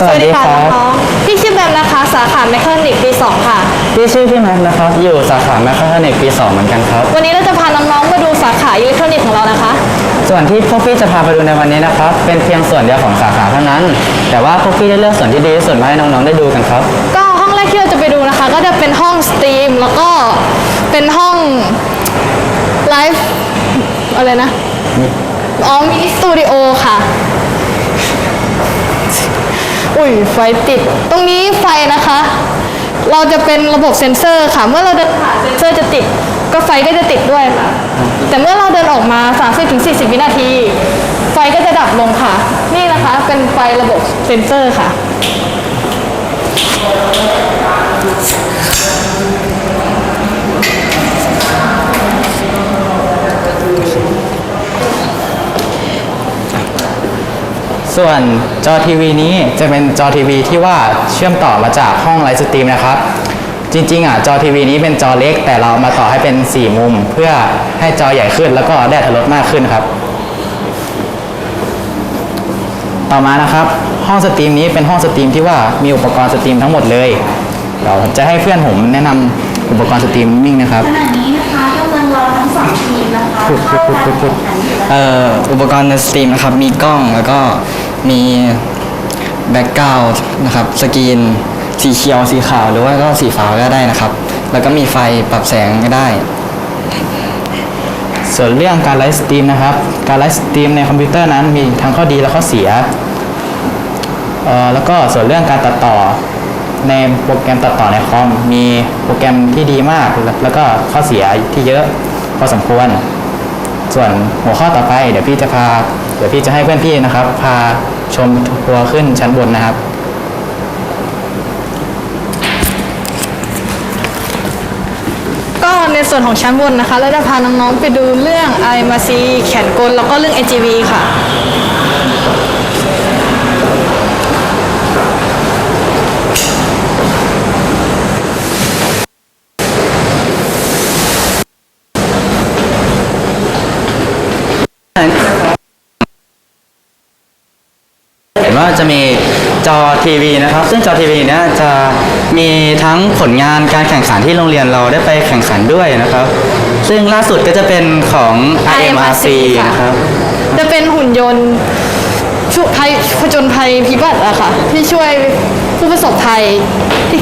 สวัสดีครับ น้องๆพี่ชื่อแบมนะคะ สาขาแมคานิกปี 2 ค่ะ พี่ชื่อพี่แม็กซ์นะครับ อยู่สาขาแมคคานิกปี2เหมือนกันครับ วันนี้เราจะพาน้องๆมาดูสาขาอิเล็กทรอนิกส์ของเรานะคะ ส่วนที่พวกพี่จะพาไปดูในวันนี้นะครับ เป็นเพียงส่วนเดียวของสาขาเท่านั้น แต่ว่าพวกพี่ได้เลือกส่วนที่ดีที่สุดมาให้น้องๆได้ดูกันครับ ก็ห้องแรกที่เราจะไปดูนะคะ ก็จะเป็นห้องสตรีมแล้วก็เป็นห้องไลฟ์อะไรนะ อ๋อมินิสตูดิโอค่ะอุ้ ยไฟติด ตรงนี้ไฟนะคะ เราจะเป็นระบบเซ็นเซอร์ค่ะ เมื่อเราเดินผ่านเซ็นเซอร์จะติด ก็ไฟก็จะติดด้วยค่ะ แต่เมื่อเราเดินออกมา 30-40 วินาที ไฟก็จะดับลงค่ะ นี่นะคะเป็นไฟระบบเซ็นเซอร์ค่ะ ส่วนจอทีวีนี้จะเป็นจอทีวีที่ว่าเชื่อมต่อมาจากห้องไลฟ์สตรีมนะครับ จริงๆอะจอทีวีนี้เป็นจอเล็ก แต่เรามาต่อให้เป็น 4 มุม เพื่อให้จอใหญ่ขึ้นแล้วก็ได้อรรถรสมากขึ้นครับ ต่อมานะครับห้องสตรีมนี้เป็นห้องสตรีมที่ว่ามีอุปกรณ์สตรีมทั้งหมดเลยเดี๋ยวผมจะให้เพื่อนผมแนะนำอุปกรณ์สตรีมมิ่งนะครับ ขณะนี้นะคะกำลังรอทั้งสองทีมนะคะพูดพูดพูดพูดพูดเข้าการแข่งขันอยู่เอ่ออุปกรณ์ในสตรีมนะครับ มีกล้องแล้วก็ มีแบ็กกราวด์นะครับสกรีนสีเขียวสีขาวหรือว่าก็สีฟ้าก็ได้นะครับ แล้วก็มีไฟปรับแสงก็ได้ ส่วนเรื่องการไลฟ์สตรีมนะครับ การไลฟ์สตรีมในคอมพิวเตอร์นั้นมีทั้งข้อดีและข้อเสียเออแล้วก็ส่วนเรื่องการตัดต่อในโปรแกรมตัดต่อในคอมมีโปรแกรมที่ดีมาก แล้วก็ข้อเสียที่เยอะพอสมควร ส่วนหัวข้อต่อไปเดี๋ยวพี่จะพา เดี๋ยวพี่จะให้เพื่อนพี่นะครับ พาชมทัวร์ขึ้นชั้นบนนะครับ ก็ในส่วนของชั้นบนนะคะเราจะพาน้องๆไปดูเรื่องไอมาซีแขนกลแล้วก็เรื่อง AGV ค่ะ เห็นว่า จะมีจอทีวีนะครับ ซึ่งจอทีวีเนี้ยจะมีทั้งผลงานการแข่งขันที่โรงเรียนเราได้ไปแข่งขันด้วยนะครับ ซึ่งล่าสุดก็จะเป็นของ IMRC นะครับ จะเป็นหุ่นยนต์ช่วยภัยผจญภัยพิบัติอะค่ะ ที่ช่วยผู้ประสบภัยที่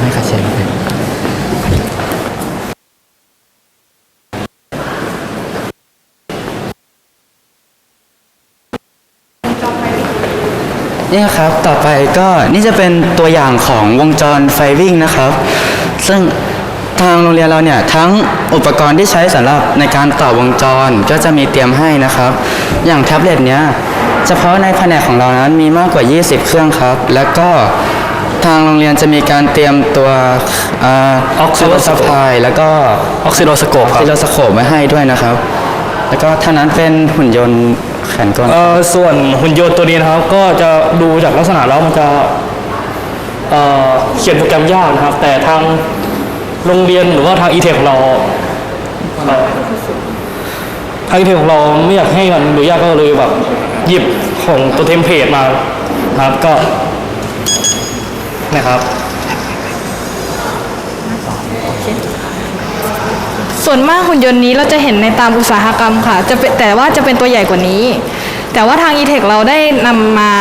ให้คาเชนเลย นี่ครับต่อไปก็นี่จะเป็นตัวอย่างของวงจรไฟวิ่งนะครับ ซึ่งทางโรงเรียนเราเนี่ยทั้งอุปกรณ์ที่ใช้สำหรับในการต่อวงจรก็จะมีเตรียมให้นะครับ อย่างแท็บเล็ตเนี้ยเฉพาะในแผนกของเรานั้นมีมากกว่า 20 เครื่องครับ แล้วก็ทางโรงเรียนจะมีการเตรียมตัวออกซิโลสปายแล้วก็ออกซิโลสโคปออกซิโลสโคปไว้ให้ด้วยนะครับ แล้วก็เท่านั้นเป็นหุ่นยนต์ แขนกลเอ่อส่วนหุ่นยนต์ตัวนี้นะครับ ก็จะดูจากลักษณะแล้วมันจะเอ่อเขียนโปรแกรมยากนะครับ แต่ทางโรงเรียนหรือว่าทาง e-tech ของเราทาง e-tech ของเราไม่อยากให้มันดูยากก็เลยแบบหยิบของตัวเทมเพลตมาครับก็นะครับ ส่วนมากหุ่นยนต์นี้เราจะเห็นในตามอุตสาหกรรมค่ะจะเป็นแต่ว่าจะเป็นตัวใหญ่กว่านี้ แต่ว่าทาง e-tech เราได้นำมา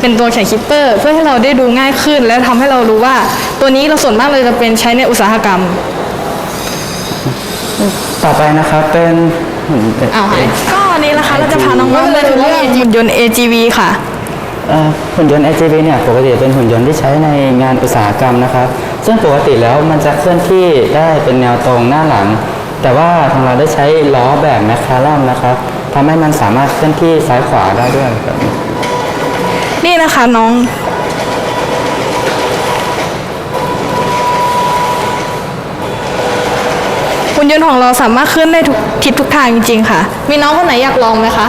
เป็นตัวแข่งคิปเปอร์ เพื่อให้เราได้ดูง่ายขึ้น และทำให้เรารู้ว่า ตัวนี้เราส่วนมากเลยจะเป็นใช้ในอุตสาหกรรม ต่อไปนะครับเป็นหุ่นเอาค่ะก็อันนี้นะคะเราจะพาน้องๆมาดูเรื่องหุ่นยนต์ AGV ค่ะ เอ่อหุ่นยนต์ AGV เนี่ยปกติเป็นหุ่นยนต์ที่ใช้ในงานอุตสาหกรรมนะครับ ซึ่งปกติแล้วมันจะเคลื่อนที่ได้เป็นแนวตรงหน้าหลัง แต่ว่าทางเราได้ใช้ล้อแบบแมคคารัมนะครับทำให้มันสามารถเคลื่อนที่ซ้ายขวาได้ด้วยแบบนี้นี่นะคะน้อง หุ่นยนต์ของเราสามารถขึ้นได้ทุกทิศทุกทางจริง ๆ ค่ะ มีน้องคนไหนอยากลองไหมคะ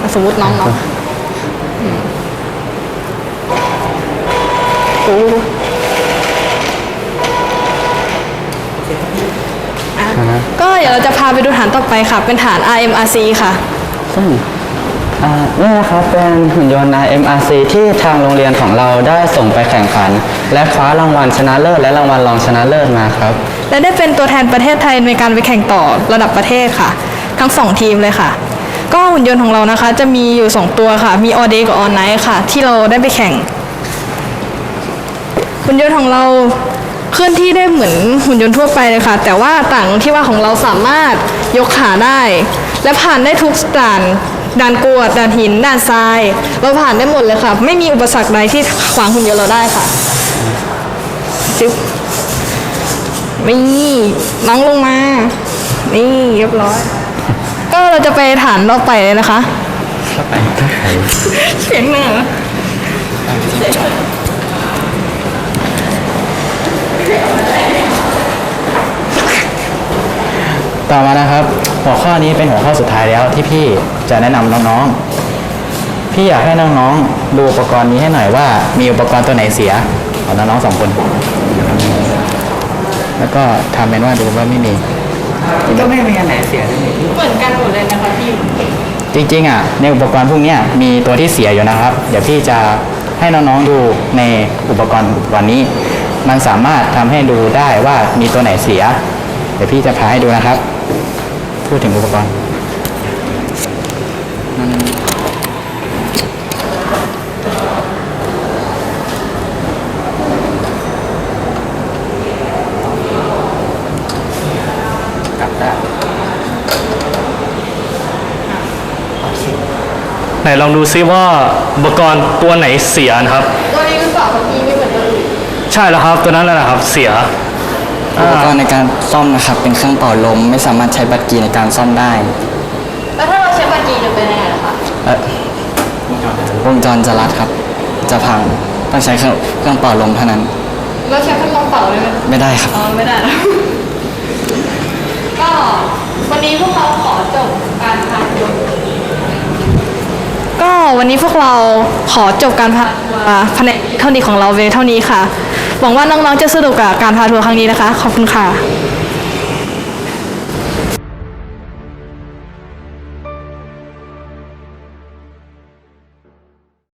อะสมมติน้องเนาะอืมโอ้ ก็เดี๋ยวเราจะพาไปดูฐานต่อไปค่ะ เป็นฐาน RMRC ค่ะ ซึ่งอ่านี่นะครับเป็นหุ่นยนต์ MRC ที่ทางโรงเรียนของเราได้ส่งไปแข่งขัน และคว้ารางวัลชนะเลิศและรางวัลรองชนะเลิศมาครับ และได้เป็นตัวแทนประเทศไทยในการไปแข่งต่อระดับประเทศค่ะ ทั้งสองทีมเลยค่ะ ก็หุ่นยนต์ของเรานะคะ จะมีอยู่ 2 ตัวค่ะ มี all day กับ all night ค่ะ ที่เราได้ไปแข่ง หุ่นยนต์ของเรา เคลื่อนที่ได้เหมือนหุ่นยนต์ทั่วไปเลยค่ะ แต่ว่าต่างตรงที่ว่าของเราสามารถยกขาได้ และผ่านได้ทุกด่านด่านกรวดด่านหินด่านทราย เราผ่านได้หมดเลยค่ะ ไม่มีอุปสรรคใดที่ขวางหุ่นยนต์เราได้ค่ะจึ๊บนี่น้องลงมา นี่เรียบร้อย ก็เราจะไปฐานเราไปเลยนะคะเข้าไปเข้าไปเสียงเหนือ ต่อมานะครับ หัวข้อนี้เป็นหัวข้อสุดท้ายแล้วที่พี่จะแนะนำน้องๆ พี่อยากให้น้องๆ ดูอุปกรณ์นี้ให้หน่อยว่า มีอุปกรณ์ตัวไหนเสียของน้องๆสองคน แล้วก็ทำเป็นว่าดูว่าไม่มี ก็ไม่มีอันไหนเสียเลยเหมือนกันหมดเลยนะคะพี่จริงๆอะในอุปกรณ์พวกเนี้ยมีตัวที่เสียอยู่นะครับ เดี๋ยวพี่จะให้น้องๆดูในอุปกรณ์วันนี้ มันสามารถทำให้ดูได้ว่ามีตัวไหนเสีย เดี๋ยวพี่จะพาให้ดูนะครับ พูดถึงอุปกรณ์ไหนลองดูซิว่าอุปกรณ์ตัวไหนเสียนะครับ ใช่แล้วครับตัวนั้นแหละครับเสียอุปกรณ์ในการซ่อมนะครับ เป็นเครื่องเป่าลม ไม่สามารถใช้บัตรกีในการซ่อมได้แล้วถ้าเราใช้บัตรจีจะเป็นยังไงล่ะคะเอ่อวงจรจะรัดครับ จะพังต้องใช้เครื่องเครื่องเป่าลมเท่านั้น เราใช้พัดลมเป่าได้ไหมไม่ได้ครับ อ๋อไม่ได้แล้วก็วันนี้พวกเราขอจบการพาทัวร์ก็วันนี้พวกเราขอจบการพาทัวร์แผนกเท่านี้ของเราเวเท่านี้ค่ะ หวังว่าน้องๆจะสนุกกับการพาทัวร์ครั้งนี้นะคะ ขอบคุณค่ะ